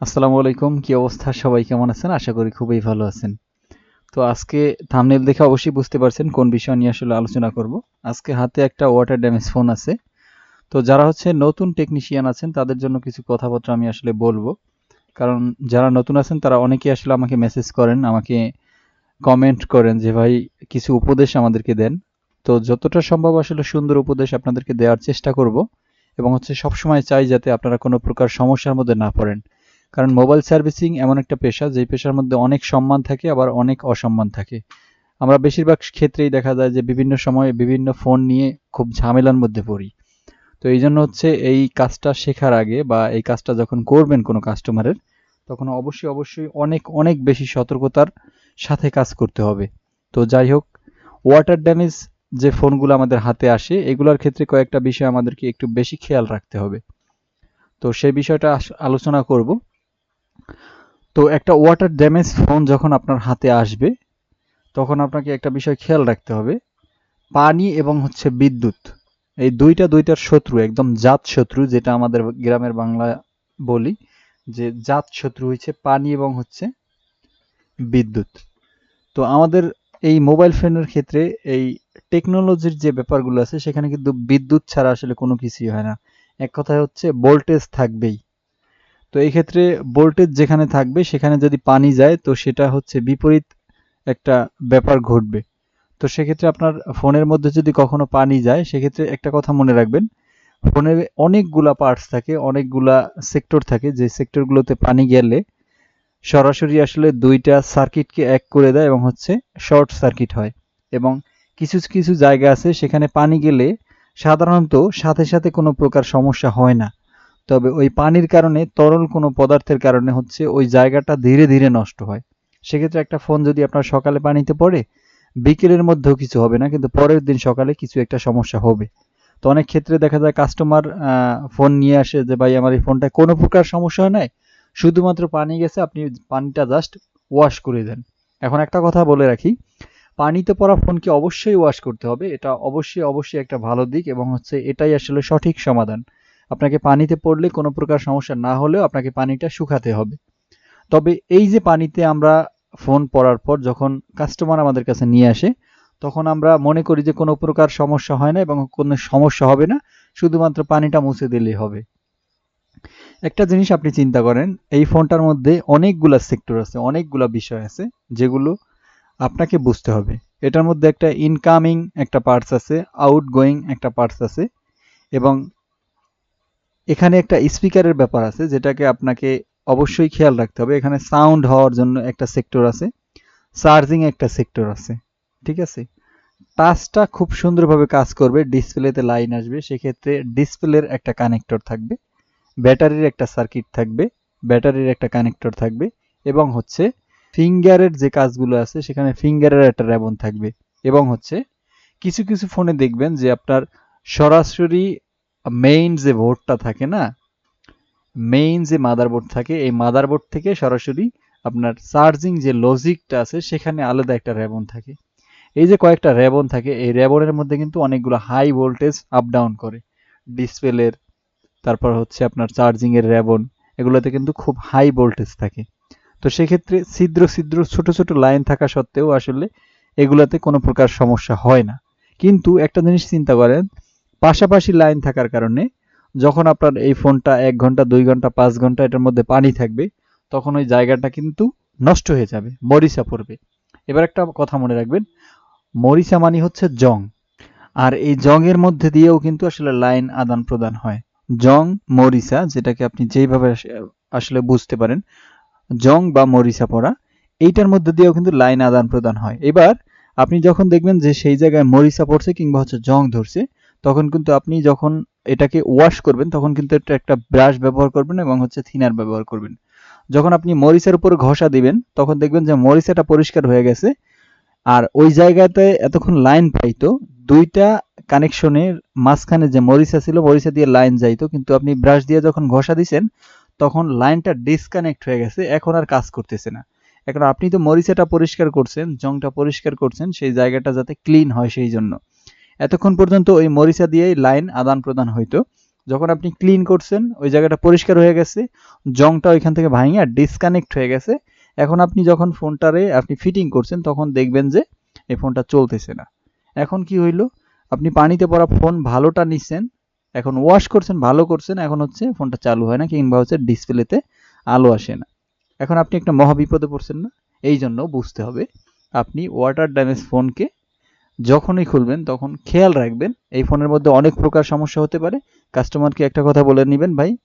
আসসালামু আলাইকুম, কি অবস্থা? সবাই কেমন আছেন? আশা করি খুবই ভালো আছেন। তো আজকে থাম্বনেল দেখে অবশ্যই বুঝতে পারছেন কোন বিষয় নিয়ে আসলে আলোচনা করব। আজকে হাতে একটা ওয়াটার ড্যামেজ ফোন আছে। তো যারা হচ্ছে নতুন টেকনিশিয়ান আছেন, তাদের জন্য কিছু কথাবার্তা আমি আসলে বলব। কারণ যারা নতুন আছেন, তারা অনেকেই আসলে আমাকে মেসেজ করেন, আমাকে কমেন্ট করেন যে, ভাই, কিছু উপদেশ আমাদেরকে দেন। তো যতটা সম্ভব আসলে সুন্দর উপদেশ আপনাদেরকে দেওয়ার চেষ্টা করব। এবং হচ্ছে সবসময় চাই যাতে আপনারা কোনো প্রকার সমস্যার মধ্যে না পড়েন। কারণ মোবাইল সার্ভিসিং এমন একটা পেশা, যেই পেশার মধ্যে অনেক সম্মান থাকে, আবার অনেক অসম্মান থাকে। আমরা বেশিরভাগ ক্ষেত্রেই দেখা যায় যে বিভিন্ন সময়ে বিভিন্ন ফোন নিয়ে খুব ঝামেলার মধ্যে পড়ি। তো এই জন্য হচ্ছে এই কাজটা শেখার আগে বা এই কাজটা যখন করবেন কোনো কাস্টমারের, তখন অবশ্যই অবশ্যই অনেক অনেক বেশি সতর্কতার সাথে কাজ করতে হবে। তো যাই হোক ওয়াটার ড্যামেজ যে ফোনগুলো আমাদের হাতে আসে, এগুলোর ক্ষেত্রে কয়েকটা বিষয় আমাদেরকে একটু বেশি খেয়াল রাখতে হবে। তো সেই বিষয়টা আলোচনা করব। তো একটা ওয়াটার ড্যামেজ ফোন যখন আপনার হাতে আসবে, তখন আপনাকে একটা বিষয় খেয়াল রাখতে হবে। পানি এবং হচ্ছে বিদ্যুৎ, এই দুইটা দুইটার শত্রু, একদম জাত শত্রু, যেটা আমাদের গ্রামের বাংলা বলি, যে জাত শত্রু হচ্ছে পানি এবং হচ্ছে বিদ্যুৎ। তো আমাদের এই মোবাইল ফোনের ক্ষেত্রে এই টেকনোলজির যে ব্যাপারগুলো আছে, সেখানে কিন্তু বিদ্যুৎ ছাড়া আসলে কোনো কিছুই হয় না। এক কথায় হচ্ছে ভোল্টেজ থাকবেই। তো এই ক্ষেত্রে ভোল্টেজ যেখানে থাকবে, সেখানে যদি পানি যায়, তো সেটা হচ্ছে বিপরীত একটা ব্যাপার ঘটবে। তো সেক্ষেত্রে আপনার ফোনের মধ্যে যদি কখনো পানি যায়, সেক্ষেত্রে একটা কথা মনে রাখবেন ফোনের অনেকগুলা পার্টস থাকে, অনেকগুলা সেক্টর থাকে, যে সেক্টরগুলোতে পানি গেলে সরাসরি আসলে দুইটা সার্কিটকে এক করে দেয় এবং হচ্ছে শর্ট সার্কিট হয়। এবং কিছু কিছু জায়গা আছে, সেখানে পানি গেলে সাধারণত সাথে সাথে কোনো প্রকার সমস্যা হয় না। তবে ওই পানির কারণে, তরল কোনো পদার্থের কারণে হচ্ছে ওই জায়গাটা ধীরে ধীরে নষ্ট হয়। সেক্ষেত্রে একটা ফোন যদি আপনার সকালে পানিতে পড়ে, বিকেলের মধ্যেও কিছু হবে না, কিন্তু পরের দিন সকালে কিছু একটা সমস্যা হবে। তো অনেক ক্ষেত্রে দেখা যায় কাস্টমার ফোন নিয়ে আসে যে, ভাই, আমার এই ফোনটায় কোনো প্রকার সমস্যা নাই? শুধুমাত্র পানি গেছে, আপনি পানিটা জাস্ট ওয়াশ করে দেন। এখন একটা কথা বলে রাখি, পানিতে পড়া ফোনকে অবশ্যই ওয়াশ করতে হবে। এটা অবশ্যই অবশ্যই একটা ভালো দিক এবং হচ্ছে এটাই আসলে সঠিক সমাধান। আপনাকে পানিতে পড়লে কোনো প্রকার সমস্যা না হলেও আপনাকে পানিটা শুকাতে হবে। তবে এই যে পানিতে আমরা ফোন পড়ার পর যখন কাস্টমার আমাদের কাছে নিয়ে আসে, তখন আমরা মনে করি যে কোনো প্রকার সমস্যা হয় না এবং কোনো সমস্যা হবে না, শুধুমাত্র পানিটা মুছে দিলেই হবে। একটা জিনিস আপনি চিন্তা করেন, এই ফোনটার মধ্যে অনেকগুলা সেক্টর আছে, অনেকগুলা বিষয় আছে, যেগুলো আপনাকে বুঝতে হবে। এটার মধ্যে একটা ইনকামিং একটা পার্টস আছে আউটগোয়িং একটা পার্টস আছে এবং এখানে একটা স্পিকারের ব্যাপার আছে, যেটাকে আপনাকে অবশ্যই খেয়াল রাখতে হবে। এখানে সাউন্ড হওয়ার জন্য একটা সেক্টর আছে, চার্জিং একটা সেক্টর আছে, ঠিক আছে? টাচটা খুব সুন্দরভাবে কাজ করবে, ডিসপ্লেতে লাইন আসবে, সেক্ষেত্রে ডিসপ্লের একটা কানেক্টর থাকবে, ব্যাটারির একটা সার্কিট থাকবে, ব্যাটারির একটা কানেক্টর থাকবে, এবং হচ্ছে ফিঙ্গারের যে কাজগুলো আছে, সেখানে ফিঙ্গারের একটা র্যাবন থাকবে। এবং হচ্ছে কিছু কিছু ফোনে দেখবেন যে আপনার সরাসরি মেইন যে বোর্ডটা থাকে না মেইন যে মাদারবোর্ড থাকে, এই মাদারবোর্ড থেকে সরাসরি আপনার চার্জিং যে লজিকটা আছে, সেখানে আলাদা একটা র্যাবন থাকে। এই যে কয়েকটা র্যাবন থাকে, এই র্যাবনের মধ্যে কিন্তু অনেকগুলো হাই ভোল্টেজ আপ ডাউন করে। ডিসপ্লের তারপর হচ্ছে আপনার চার্জিং এর র্যাবন এগুলোতে কিন্তু খুব হাই ভোল্টেজ থাকে। তো সেক্ষেত্রে ছিদ্র ছিদ্র, ছোট ছোট লাইন থাকা সত্ত্বেও আসলে এগুলাতে কোনো প্রকার সমস্যা হয় না। কিন্তু একটা জিনিস চিন্তা করেন পাশাপাশি লাইন থাকার কারণে যখন আপনার এই ফোনটা এক ঘণ্টা, দুই ঘণ্টা, পাঁচ ঘণ্টা এটার মধ্যে পানি থাকবে, তখন ওই জায়গাটা কিন্তু নষ্ট হয়ে যাবে, মরিচা পড়বে। এবার একটা কথা মনে রাখবেন, মরিচা মানি হচ্ছে জং। আর এই জংয়ের মধ্যে দিয়েও কিন্তু আসলে লাইন আদান প্রদান হয়। জং, মরিচা, যেটাকে আপনি যেইভাবে আসলে বুঝতে পারেন, জং বা মরিচা পড়া, এইটার মধ্যে দিয়েও কিন্তু লাইন আদান প্রদান হয়। এবার আপনি যখন দেখবেন যে সেই জায়গায় মরিচা পড়ছে কিংবা হচ্ছে জং ধরছে তখন কিন্তু আপনি যখন এটাকে ওয়াশ করবেন, তখন কিন্তু এটা একটা ব্রাশ ব্যবহার করবেন এবং হচ্ছে থিনার ব্যবহার করবেন। যখন আপনি মরিচের উপর ঘষা দিবেন, তখন দেখবেন যে মরিচাটা পরিষ্কার হয়ে গেছে। আর ওই জায়গাতে এতক্ষণ লাইন পাইতো, দুইটা কানেকশনের মাঝখানে যে মরিচা ছিল, মরিচা দিয়ে লাইন যাইতো। কিন্তু আপনি ব্রাশ দিয়ে যখন ঘষা দিছেন, তখন লাইনটা ডিসকানেক্ট হয়ে গেছে। এখন আর কাজ করতেছে না। এখন আপনি তো মরিচাটা পরিষ্কার করছেন, জংটা পরিষ্কার করছেন, সেই জায়গাটা যাতে ক্লিন হয় সেই জন্য। এতক্ষণ পর্যন্ত ওই মরিচা দিয়েই লাইন আদান প্রদান হইতো। যখন আপনি ক্লিন করছেন, ওই জায়গাটা পরিষ্কার হয়ে গেছে, জংটা ওইখান থেকে ভাঙিয়ে ডিসকানেক্ট হয়ে গেছে। এখন আপনি যখন ফোনটারে আপনি ফিটিং করছেন, তখন দেখবেন যে এই ফোনটা চলতেছে না। এখন কি হইল? আপনি পানিতে পড়া ফোন ভালোটা নিচ্ছেন এখন ওয়াশ করছেন, ভালো করছেন, এখন হচ্ছে ফোনটা চালু হয় না, কিংবা হচ্ছে ডিসপ্লেতে আলো আসে না। এখন আপনি একটা মহাবিপদে পড়ছেন না এই জন্য বুঝতে হবে, আপনি ওয়াটার ড্যামেজ ফোনকে যখনই খুলবেন, তখন খেয়াল রাখবেন, এই ফোনের মধ্যে অনেক প্রকার সমস্যা হতে পারে। কাস্টমারকে একটা কথা বলে নেবেন, ভাই,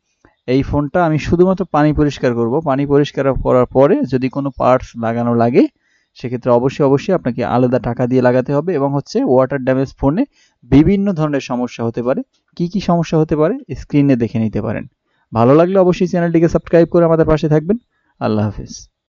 এই ফোনটা আমি শুধুমাত্র পানি পরিষ্কার করব। পানি পরিষ্কার করার পরে যদি কোনো পার্টস লাগানো লাগে, সেক্ষেত্রে অবশ্যই অবশ্যই আপনাকে আলাদা টাকা দিয়ে লাগাতে হবে এবং হচ্ছে ওয়াটার ড্যামেজ ফোনে বিভিন্ন ধরনের সমস্যা হতে পারে। কি কি সমস্যা হতে পারে? স্ক্রিনে দেখে নিতে পারেন। ভালো লাগলে অবশ্যই চ্যানেলটিকে সাবস্ক্রাইব করে আমাদের পাশে থাকবেন। আল্লাহ হাফিজ।